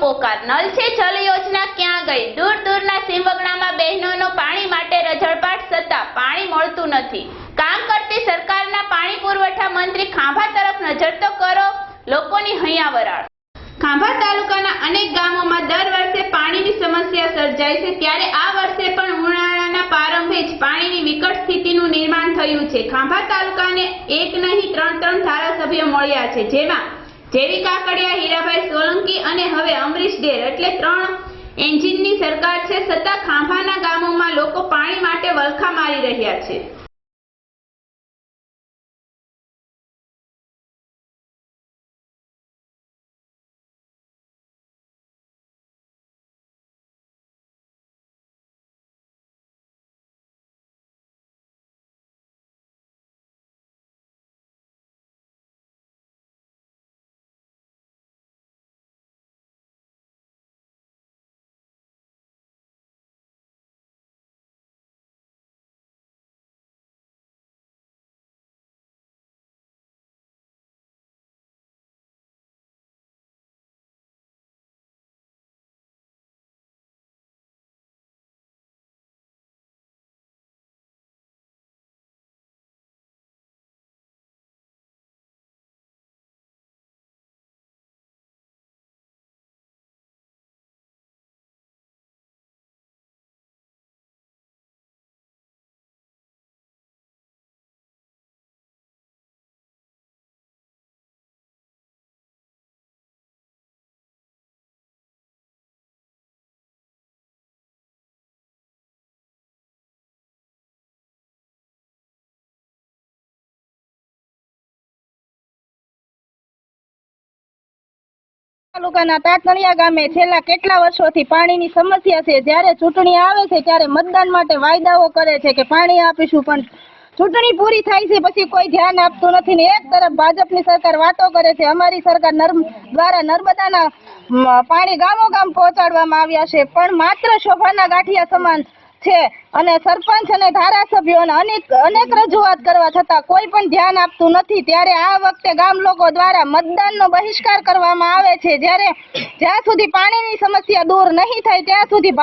પોકાર null જલ યોજના ક્યાં ગઈ? દૂર દૂરના સીમવગણામાં બહેનોનો પાણી માટે રજળપાટ છતાં પાણી મળતું નથી. કામ કરતી સરકારના પાણી પુરવઠા મંત્રી ખાંભા તરફ નજર તો કરો, લોકોની હૈયા વરાળ ખાંભા તાલુકાના અનેક ગામોમાં દર વર્ષે પાણીની સમસ્યા સર્જાય છે, ત્યારે આ વર્ષે પણ ઉનાળાના પ્રારંભે જ પાણીની વિકટ સ્થિતિનું નિર્માણ થયું છે. ખાંભા તાલુકાને એક નહીં, ત્રણ ત્રણ ધારાસભ્યો મળ્યા છે, જેમાં જેવી કાકડિયા, હીરાભાઈ સોલંકી અને હવે અમરીશ ડેર એટલે ત્રણ એન્જિનની સરકાર છે. છતાં ખાંભાના ગામોમાં લોકો પાણી માટે વલખા મારી રહ્યા છે. તાલુકાના તાતણિયા ગામે છેલ્લા કેટલા વર્ષોથી પાણીની સમસ્યા છે? જ્યારે ચૂંટણી આવે છે, ત્યારે મતદાન માટે વાયદાઓ કરે છે કે પાણી આપીશું, પણ ચૂંટણી પૂરી થાય છે પછી કોઈ ધ્યાન આપતું નથી ને એક તરફ ભાજપની સરકાર વાતો કરે છે, અમારી સરકાર નર્મ, દ્વારા નર્મદાના પાણી ગામો ગામ પહોંચાડવામાં આવ્યા છે, પણ માત્ર શોભાના ગાંઠિયા સમાન છે. અને સરપંચ અને ધારાસભ્યોને અનેક અનેક રજૂઆત કરવા છતાં કોઈ પણ ધ્યાન આપતું નથી. ત્યારે આ વખતે ગામ લોકો દ્વારા મતદાનનો બહિષ્કાર કરવામાં આવે છે. જ્યારે જ્યાં સુધી પાણીની સમસ્યા દૂર નહીં થાય, ત્યાં સુધી